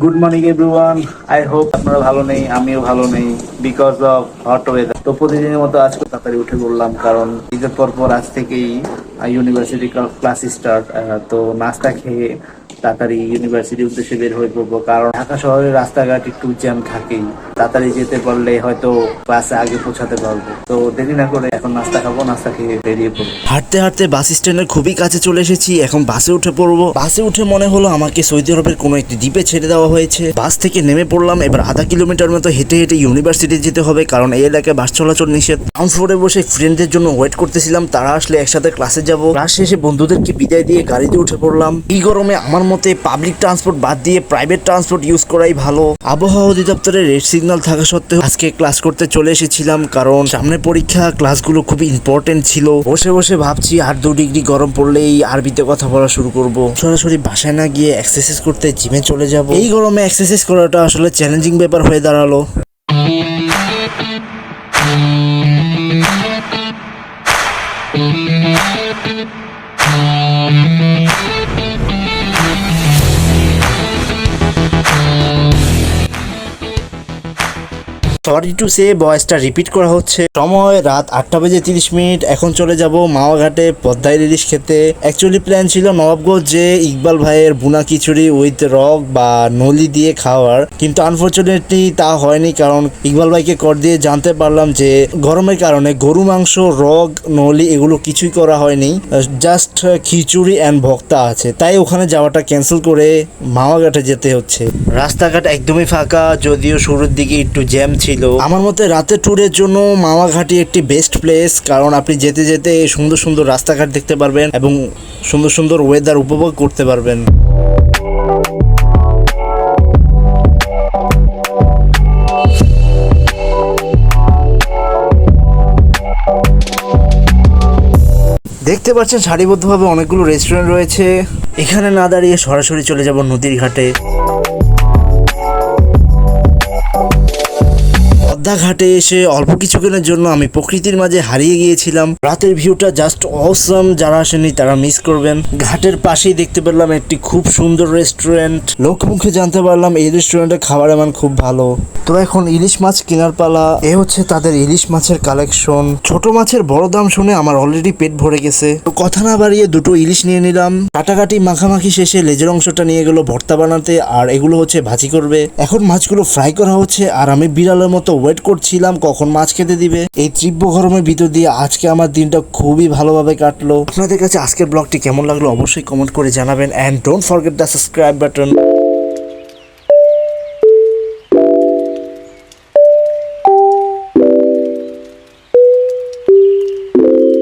Good morning everyone I hope আপনারা ভালো নেই, আমিও ভালো নেই বিকজ অফ হট ওয়েদার তো প্রতিদিনের মতো আজকে তাড়াতাড়ি উঠে পড়লাম কারণ ঈদের পর পর আজ থেকেই ইউনিভার্সিটি ক্লাস স্টার্ট তো নাস্তা খেয়ে তাড়াতাড়ি ইউনিভার্সিটির উদ্দেশ্যে বের হয়ে পড়ব। কারণ ঢাকা শহরের রাস্তাঘাট একটু জ্যাম থাকেই। তাড়াতাড়ি যেতে পারলে হয়তো ক্লাসে আগে পৌঁছাতে পারব। তো দেরি না করে এখন নাস্তা খাব, নাস্তা খেয়ে বেরিয়ে পড়ব। হাঁটতে হাঁটতে বাস স্ট্যান্ডের খুবই কাছে চলে এসেছি। এখন বাসে উঠে পড়ব। বাসে উঠে মনে হলো আমাকে সৌদি আরবের কোনো একটি দ্বীপে ছেড়ে দেওয়া হয়েছে। বাস থেকে নেমে পড়লাম। এবার আধা কিলোমিটার মতো হেঁটে হেঁটে ইউনিভার্সিটি যেতে হবে। কারণ এই এলাকায় বাস চলাচল নিষেধ। গ্রাউন্ড ফ্লোরে বসে ফ্রেন্ডদের জন্য ওয়েট করতেছিলাম। তারা আসলে একসাথে ক্লাসে যাব। ক্লাস শেষে বন্ধুদেরকে বিদায় দিয়ে গাড়িতে উঠে পড়লাম। এই গরমে আমার মতে পাবলিক ট্রান্সপোর্ট বাদ দিয়ে প্রাইভেট ট্রান্সপোর্ট ইউজ করাই ভালো। আবহাওয়া অধিদপ্তরের রেড সিগন্যাল থাকা সত্ত্বেও আজকে ক্লাস করতে চলে এসেছিলাম কারণ সামনে পরীক্ষা ক্লাসগুলো খুবই ইম্পর্টেন্ট ছিল। বসে বসে ভাবছি আর দু ডিগ্রি গরম পড়লেই আরবিতে কথা বলা শুরু করব। সরাসরি বাসায় না গিয়ে এক্সারসাইজ করতে জিমে চলে যাব। এই গরমে এক্সারসাইজ করাটা আসলে চ্যালেঞ্জিং ব্যাপার হয়ে দাঁড়াল। সরি টু সে বয়সটা রিপিট করা হচ্ছে। সময় রাত আটটা বেজে তিরিশ মিনিট, এখন চলে যাব মাওয়াঘাটে পদ্মায় ইলিশ খেতে। অ্যাকচুয়ালি প্ল্যান ছিল নবাবগঞ্জ যে ইকবাল ভাইয়ের বুনা খিচুড়ি উইথ রক বা নলি দিয়ে খাওয়ার, কিন্তু আনফর্চুনেটলি তা হয়নি কারণ ইকবাল ভাইকে কর দিয়ে জানতে পারলাম যে গরমের কারণে গরু, মাংস রগ নলি এগুলো কিছুই করা হয়নি। জাস্ট খিচুড়ি অ্যান্ড ভক্তা আছে। তাই ওখানে যাওয়াটা ক্যান্সেল করে মাওয়াঘাটে যেতে হচ্ছে। রাস্তাঘাট একদমই ফাঁকা, যদিও শুরুর দিকে একটু জ্যাম ছিল। আমার মতে রাতে ট্যুরের জন্য মামাঘাটি একটি বেস্ট প্লেস কারণ আপনি যেতে যেতে সুন্দর সুন্দর রাস্তাঘাট দেখতে পারবেন এবং সুন্দর সুন্দর ওয়েদার উপভোগ করতে পারবেন। দেখতে পাচ্ছেন সারিবদ্ধভাবে অনেকগুলো রেস্টুরেন্ট রয়েছে। এখানে না দাঁড়িয়ে সরাসরি চলে যাব নদীর ঘাটে। পদ্মা ঘাটে এসে অল্প কিছুক্ষণের জন্য আমি প্রকৃতির মাঝে হারিয়ে গিয়েছিলাম। রাতের ভিউটা জাস্ট অসম যারা আসেনি তারা মিস করবেন। ঘাটের পাশেই দেখতে পেলাম একটি খুব সুন্দর রেস্টুরেন্ট লোকমুখে জানতে পারলাম এই রেস্টুরেন্টের খাবারের মান খুব ভালো। তো এখন ইলিশ মাছ কেনার পালা। এ হচ্ছে তাদের ইলিশ মাছের কালেকশন ছোট মাছের বড় দাম শুনে আমার অলরেডি পেট ভরে গেছে। তো কথা না বাড়িয়ে দুটো ইলিশ নিয়ে নিলাম। কাটাকাটি মাখামাখি শেষে লেজের অংশটা নিয়ে গেলো ভর্তা বানাতে, আর এগুলো হচ্ছে ভাজি করবে। এখন মাছগুলো ফ্রাই করা হচ্ছে, আর আমি বিড়ালের মতো ওয়েট করছিলাম কখন মাছ খেতে দিবে। এই তীব্র গরমের ভিতর দিয়ে আজকে আমার দিনটা খুবই ভালোভাবে কাটলো। আপনাদের কাছে আজকের ব্লগটি কেমন লাগল অবশ্যই কমেন্ট করে জানাবেন। And don't forget the subscribe button